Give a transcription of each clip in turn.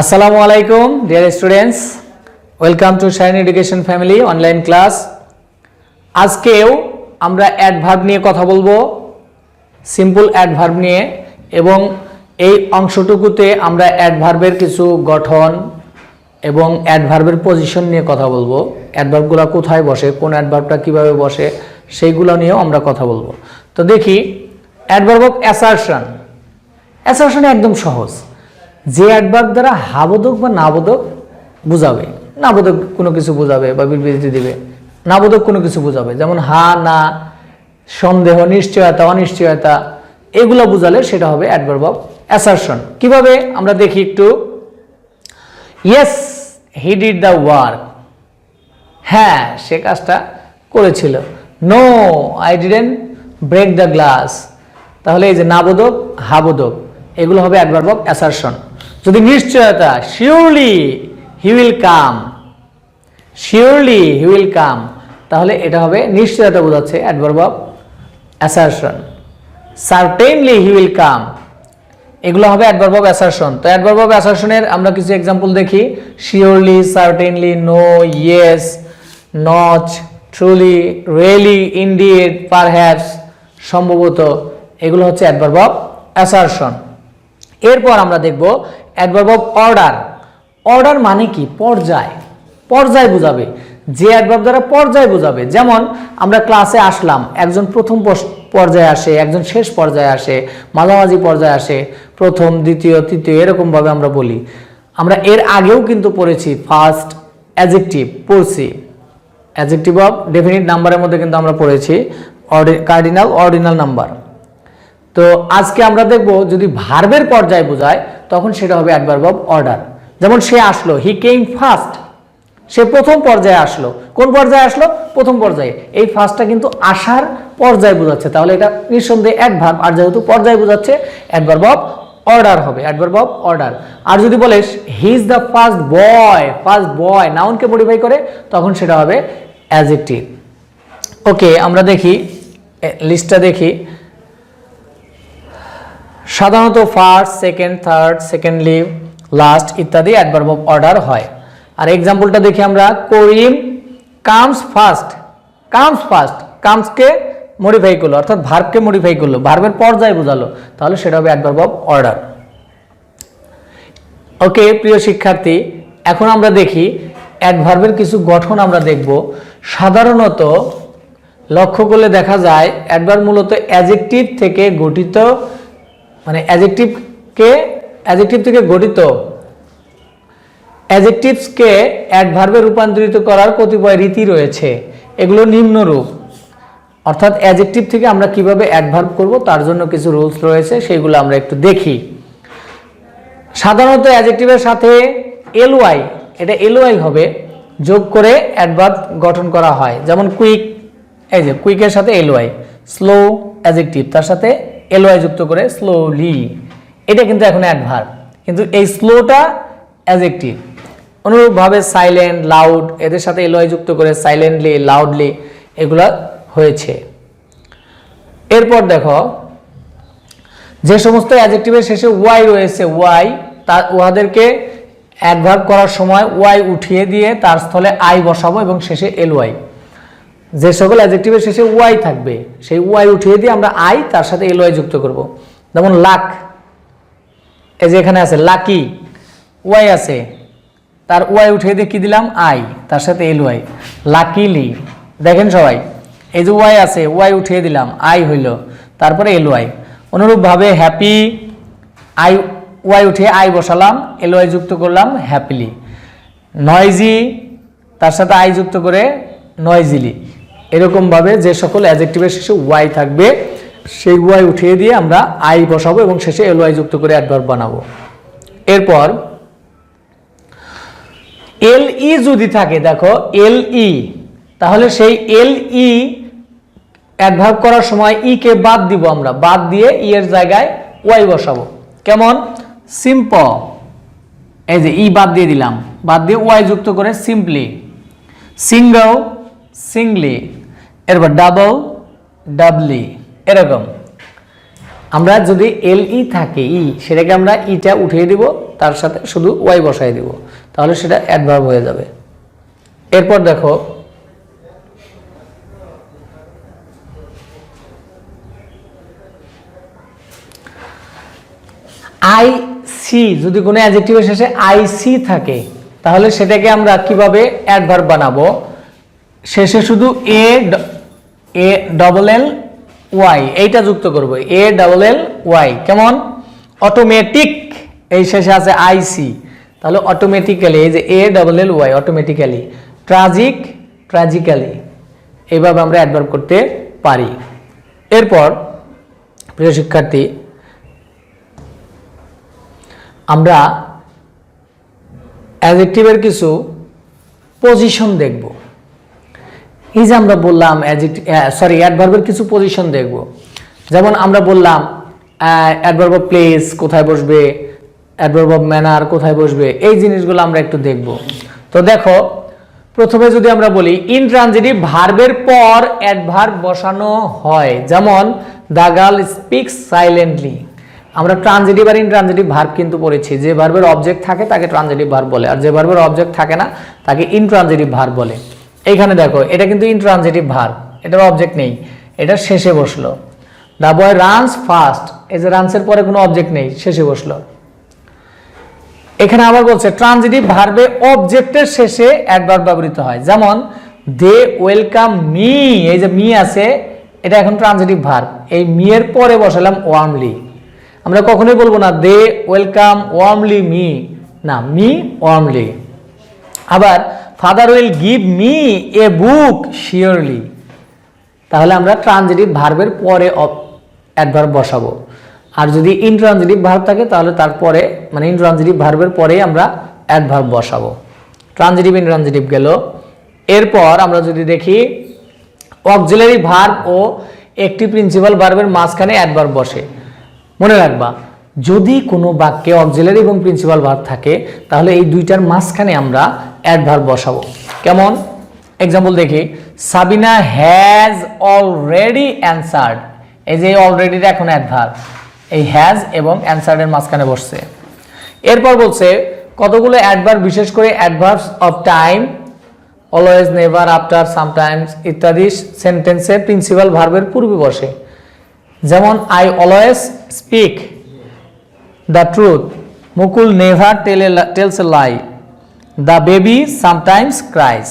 আসসালামু আলাইকুম dear students welcome to shine education family online class আজকেও আমরা অ্যাডভার্ব নিয়ে কথা বলব সিম্পল অ্যাডভার্ব নিয়ে, এবং এই অংশটুকুতে আমরা অ্যাডভার্বের কিছু গঠন এবং অ্যাডভার্বের পজিশন নিয়ে কথা বলব। অ্যাডভার্বগুলো কোথায় বসে, কোন অ্যাডভার্বটা কীভাবে বসে, সেইগুলো নিয়েও আমরা কথা বলব। তো দেখি অ্যাডভার্ব অফ অ্যাসারশন অ্যাসারশন একদম সহজ। যে অ্যাডভার্ব দ্বারা হাবোধক বা নাবোধক বোঝাবে। নাবোধক কোনো কিছু বোঝাবে বা বিবৃতি দিবে। নাবোধক কোনো কিছু বোঝাবে। যেমন হা, না, সন্দেহ, নিশ্চয়তা, অনিশ্চয়তা, এগুলো বোঝালে সেটা হবে অ্যাডভার্ব অফ অ্যাসারশন কীভাবে? আমরা দেখি একটু। Yes he did the work হ্যাঁ সে কাজটা করেছিল। No I didn't break the glass তাহলে এই যে নাবোধক হাবোধক এগুলো হবে অ্যাডভার্ব অফ অ্যাসারশন যদি নিশ্চয়তা surely he will come surely he will come তাহলে এটা হবে নিশ্চয়তা বোঝাচ্ছে adverb of assertion certainly he will come এগুলো হবে অ্যাডভার্ব অফ অ্যাসারশন তো অ্যাডভার্ব অফ অ্যাসারশনের আমরা কিছু এক্সাম্পল দেখি। Surely certainly no yes not truly really indeed perhaps সম্ভবত এগুলো হচ্ছে অ্যাডভার্ব অফ অ্যাসারশন এরপর আমরা দেখব অ্যাডভার্ব অফ অর্ডার অর্ডার মানে কি? পর্যায়। পর্যায় বোঝাবে। যে অ্যাডভার্ব দ্বারা পর্যায় বোঝাবে। যেমন, আমরা ক্লাসে আসলাম, একজন প্রথম পর্যায়ে আসে, একজন শেষ পর্যায়ে আসে, মাঝামাঝি পর্যায়ে আসে, প্রথম, দ্বিতীয়, তৃতীয়, এরকমভাবে আমরা বলি। আমরা এর আগেও কিন্তু পড়েছি ফার্স্ট অ্যাজেক্টিভ পড়ছি। অ্যাজেক্টিভ অফ ডেফিনিট নাম্বারের মধ্যে কিন্তু আমরা পড়েছি অর্ডি কার্ডিনাল অর্ডিনাল নাম্বার তো আজকে আমরা দেখব যদি ভার্বের পর্যায়ে বোঝায়, তখন সেটা হবে অ্যাডভার্ব অফ অর্ডার যেমন সে আসলো হি কেম ফার্স্ট সে প্রথম পর্যায়ে আসলো। কোন পর্যায়ে আসলো? প্রথম পর্যায়ে। এই ফার্স্টটা কিন্তু আসার পর্যায়ে বোঝাচ্ছে। তাহলে এটা নিঃসন্দেহে অ্যাডভার্ব আর যেহেতু পর্যায়ে বোঝাচ্ছে অ্যাডভার্ব অফ অর্ডার হবে অ্যাডভার্ব অফ অর্ডার আর যদি বলিস he is the first boy first boy নাউনকে modify করে, তখন সেটা হবে অ্যাজেক্টিভ ওকে আমরা দেখি লিস্টটা দেখি। সাধারণত first second third secondly last ইত্যাদি অ্যাডভার্ব অফ অর্ডার হয়। আর এক্সাম্পলটা দেখি আমরা, Karim comes first comes first কামসকে modify করল, অর্থাৎ ভার্বকে মডিফাই করল ভার্বের পর্যায়ে বোঝালো, তাহলে সেটা হবে অ্যাডভার্ব অফ অর্ডার ওকে প্রিয় শিক্ষার্থী, এখন আমরা দেখি অ্যাডভার্বের কিছু গঠন আমরা দেখব। সাধারণত লক্ষ্য করলে দেখা যায় অ্যাডভার্ব মূলত অ্যাজেক্টিভ থেকে গঠিত অ্যাজেক্টিভকে অ্যাজেক্টিভ থেকে গঠিত অ্যাজেক্টিভসকে অ্যাডভার্বে রূপান্তরিত করার কতিপয় রীতি রয়েছে, এগুলো নিম্নরূপ। অর্থাৎ অ্যাজেক্টিভ থেকে আমরা কীভাবে অ্যাডভার্ব করব, তার জন্য কিছু রুলস রয়েছে সেগুলো আমরা একটু দেখি। সাধারণত অ্যাজেক্টিভের সাথে এলওয়াই এটা এলওয়াই হবে, যোগ করে অ্যাডভার্ব গঠন করা হয়। যেমন কুইক এই যে কুইকের সাথে এলওয়াই স্লো অ্যাজেক্টিভ তার সাথে এলওয়াই যুক্ত করে স্লোলি এটা কিন্তু এখন অ্যাডভার্ব কিন্তু এই স্লোটা অ্যাজেক্টিভ অনুরূপভাবে সাইলেন্ট লাউড এদের সাথে এলওয়াই যুক্ত করে সাইলেন্টলি লাউডলি এগুলা হয়েছে। এরপর দেখো, যে সমস্ত অ্যাডজেক্টিভের শেষে ওয়াই রয়েছে ওয়াই তা উহাদেরকে অ্যাডভার্ব করার সময় ওয়াই উঠিয়ে দিয়ে তার স্থলে আই বসাবো এবং শেষে এল ওয়াই যে সকল অ্যাডজেক্টিভের শেষে ওয়াই থাকবে, সেই ওয়াই উঠিয়ে দিয়ে আমরা আই তার সাথে এল যুক্ত করব। যেমন লাক এই যে এখানে আছে লাকি ওয়াই আছে, তার ওয়াই উঠিয়ে দিয়ে কি দিলাম? আই তার সাথে এল ওয়াই লাকিলি দেখেন সবাই, এই যে ওয়াই আছে ওয়াই উঠিয়ে দিলাম আই হইল, তারপরে এল ওয়াই অনুরূপভাবে হ্যাপি আই ওয়াই উঠিয়ে আই বসালাম এল ওয়াই যুক্ত করলাম হ্যাপিলি নয়জি তার সাথে আই যুক্ত করে নয়জিলি এরকমভাবে যে সকল অ্যাজেক্টিভের শেষে ওয়াই থাকবে, সেই ওয়াই উঠিয়ে দিয়ে আমরা আই বসাবো এবং শেষে এল ওয়াই যুক্ত করে অ্যাডভার্ব বানাবো। এরপর এল ই যদি থাকে, দেখো এল ই তাহলে সেই এল ই অ্যাডভার্ব করার সময় ই কে বাদ দিব আমরা, বাদ দিয়ে ই এর জায়গায় ওয়াই বসাবো। কেমন? সিম্প এই যে ই বাদ দিয়ে দিলাম, বাদ দিয়ে ওয়াই যুক্ত করে সিম্পলি সিঙ্গল সিংলি এরপর ডাবল ডাবলি এরকম। আমরা যদি এল ই থাকে ই সেটাকে আমরা ইটা উঠিয়ে দিব, তার সাথে শুধু ওয়াই বসাই দিব, তাহলে সেটা অ্যাডভার্ব হয়ে যাবে। এরপর দেখো আই সি যদি কোনো অ্যাডজেক্টিভের শেষে আই সি থাকে, তাহলে সেটাকে আমরা কীভাবে অ্যাডভার্ব বানাবো? শেষে শুধু এ এ ডবল এল ওয়াই এইটা যুক্ত করব। এ ডবল এল ওয়াই কেমন? অটোমেটিক এই শেষে আছে আইসি তাহলে অটোমেটিক্যালি এই যে A double L Y automatically tragic tragically এইভাবে আমরা অ্যাডভার্ব করতে পারি। এরপর, প্রিয় শিক্ষার্থী, আমরা অ্যাডজেক্টিভের কিছু পজিশন দেখব। এই যে আমরা বললাম সরি অ্যাডভার্বের কিছু পজিশন দেখব। যেমন আমরা বললাম অ্যাডভার্ব অফ প্লেস কোথায় বসবে অ্যাডভার্ব অফ ম্যানার কোথায় বসবে, এই জিনিসগুলো আমরা একটু দেখব। তো দেখো, প্রথমে যদি আমরা বলি ইন ইনট্রানজিটিভ ভার্বের পর অ্যাডভার্ব বসানো হয়। যেমন দ্য গার্ল স্পিক্স সাইলেন্টলি আমরা ট্রানজিটিভ আর ইন ইনট্রানজিটিভ ভার্ব কিন্তু পড়েছি। যে ভার্বের অবজেক্ট থাকে, তাকে ট্রানজিটিভ ভার্ব বলে। আর যে ভার্বের অবজেক্ট থাকে না, তাকে ইন ইনট্রানজিটিভ ভার্ব বলে। এইখানে দেখো, এটা কিন্তু ইনট্রানজিটিভ ভার্ব এটার অবজেক্ট নেই, এটা শেষে বসল। দ্য বয় রানস ফার্স্ট এই যে রানসের পরে কোনো অবজেক্ট নেই, শেষে বসল। এখানে আবার বলছে ট্রানজিটিভ ভার্বে অবজেক্টের শেষে অ্যাডভার্ব ব্যবহৃত হয়। যেমন দে ওয়েলকাম মি এই যে মি আছে, এটা এখন ট্রানজিটিভ ভার্ব এই মি এর পরে বসালাম ওয়ার্মলি আমরা কখনোই বলব না দে ওয়েলকাম ওয়ার্মলি মি না মি ওয়ার্মলি আবার father will give me a book surely তাহলে আমরা ট্রানজিটিভ ভার্বের পরে অ্যাডভার্ব বসাবো। আর যদি ইনট্রানজিটিভ ভার্ব থাকে, তাহলে তারপরে মানে ইনট্রানজিটিভ ভার্বের পরেই আমরা অ্যাডভার্ব বসাবো। ট্রানজিটিভ ইনট্রানজিটিভ গেল। এরপর আমরা যদি দেখি অক্সিলারি ভার্ব ও একটি প্রিন্সিপাল ভার্বের মাঝখানে অ্যাডভার্ব বসে। মনে রাখবা যদি কোনো বাক্যে অক্সিলারি এবং প্রিন্সিপাল ভার্ব থাকে, তাহলে এই দুইটার মাঝখানে আমরা অ্যাডভার্ব বসাবো। কেমন? এক্সাম্পল দেখি। সাবিনা হ্যাজ অলরেডি অ্যান্সার্ড এই যে অলরেডিটা এখন অ্যাডভার্ব এই হ্যাজ এবং অ্যান্সার্ডের মাঝখানে বসছে। এরপর বলছে, কতগুলো অ্যাডভার্ব বিশেষ করে adverbs of time always never after sometimes ইত্যাদি সেন্টেন্সে প্রিন্সিপাল ভার্বের পূর্বে বসে। যেমন I always speak the truth Mukul never tell tells a lie the baby sometimes cries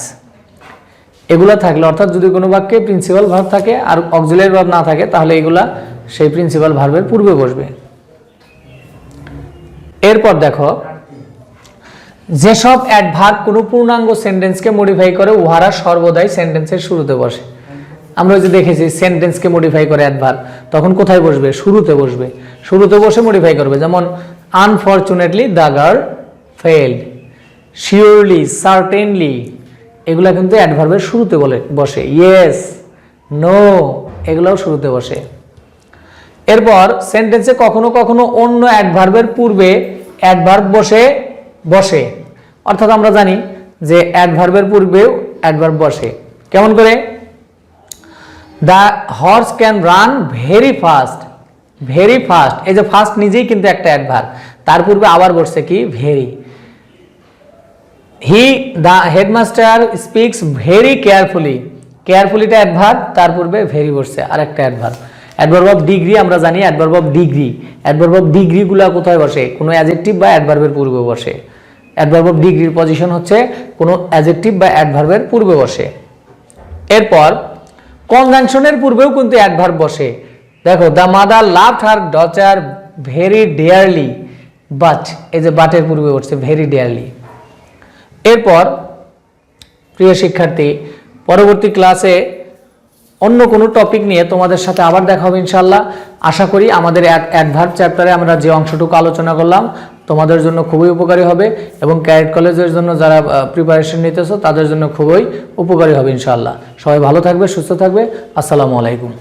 এগুলো থাকলে, অর্থাৎ যদি কোনো বাক্যে প্রিন্সিপাল ভার্ব থাকে আর অক্সিলারি ভার্ব না থাকে, তাহলে এগুলা সেই প্রিন্সিপাল ভার্বের পূর্বে বসবে। এরপর দেখো, যেসব অ্যাডভার্ব কোনো পূর্ণাঙ্গ সেন্টেন্সকে মডিফাই করে, উহারা সর্বদাই সেন্টেন্সের শুরুতে বসে। আমরা যে দেখেছি সেন্টেন্সকে মডিফাই করে অ্যাডভার্ব তখন কোথায় বসবে? শুরুতে বসবে। শুরুতে বসে মডিফাই করবে। যেমন unfortunately the girl failed surely certainly এগুলা কিন্তু অ্যাডভার্বের শুরুতে বলে, বসে। ইয়েস নো এগুলাও শুরুতে বসে। এরপর সেন্টেন্সে কখনো কখনো অন্য অ্যাডভার্বের পূর্বে অ্যাডভার্ব বসে বসে। অর্থাৎ আমরা জানি যে অ্যাডভার্বের পূর্বেও অ্যাডভার্ব বসে। কেমন করে? The horse can run very fast very fast এই যে ফাস্ট নিজেই কিন্তু একটা অ্যাডভার্ব তার পূর্বে আবার বসছে কি? Very he the headmaster speaks very carefully কেয়ারফুলিটা adverb তার পূর্বে ভেরি বসছে। আর একটা অ্যাডভার্ব অ্যাডভার্ব অফ ডিগ্রি আমরা জানি adverb of degree adverb of ডিগ্রিগুলো কোথায় বসে? কোনো অ্যাজেক্টিভ বা অ্যাডভার্বের পূর্বে বসে। অ্যাডভার্ব অফ ডিগ্রির পজিশন হচ্ছে কোনো অ্যাজেক্টিভ বা অ্যাডভার্বের পূর্বে বসে। এরপর কনজাংশনের পূর্বেও কিন্তু অ্যাডভার্ব বসে। দেখো the mother love her daughter very dearly but এই যে বাটের পূর্বে উঠছে ভেরি ডিয়ারলি এরপর, প্রিয় শিক্ষার্থী, পরবর্তী ক্লাসে অন্য কোনো টপিক নিয়ে তোমাদের সাথে আবার দেখা হবে ইনশাল্লাহ আশা করি আমাদের এক অ্যাডভার্ব চ্যাপ্টারে আমরা যে অংশটুকু আলোচনা করলাম, তোমাদের জন্য খুবই উপকারী হবে এবং ক্যারেট কলেজের জন্য যারা প্রিপারেশন নিতেছো, তাদের জন্য খুবই উপকারী হবে ইনশাল্লাহ সবাই ভালো থাকবে, সুস্থ থাকবে। আসসালামু আলাইকুম।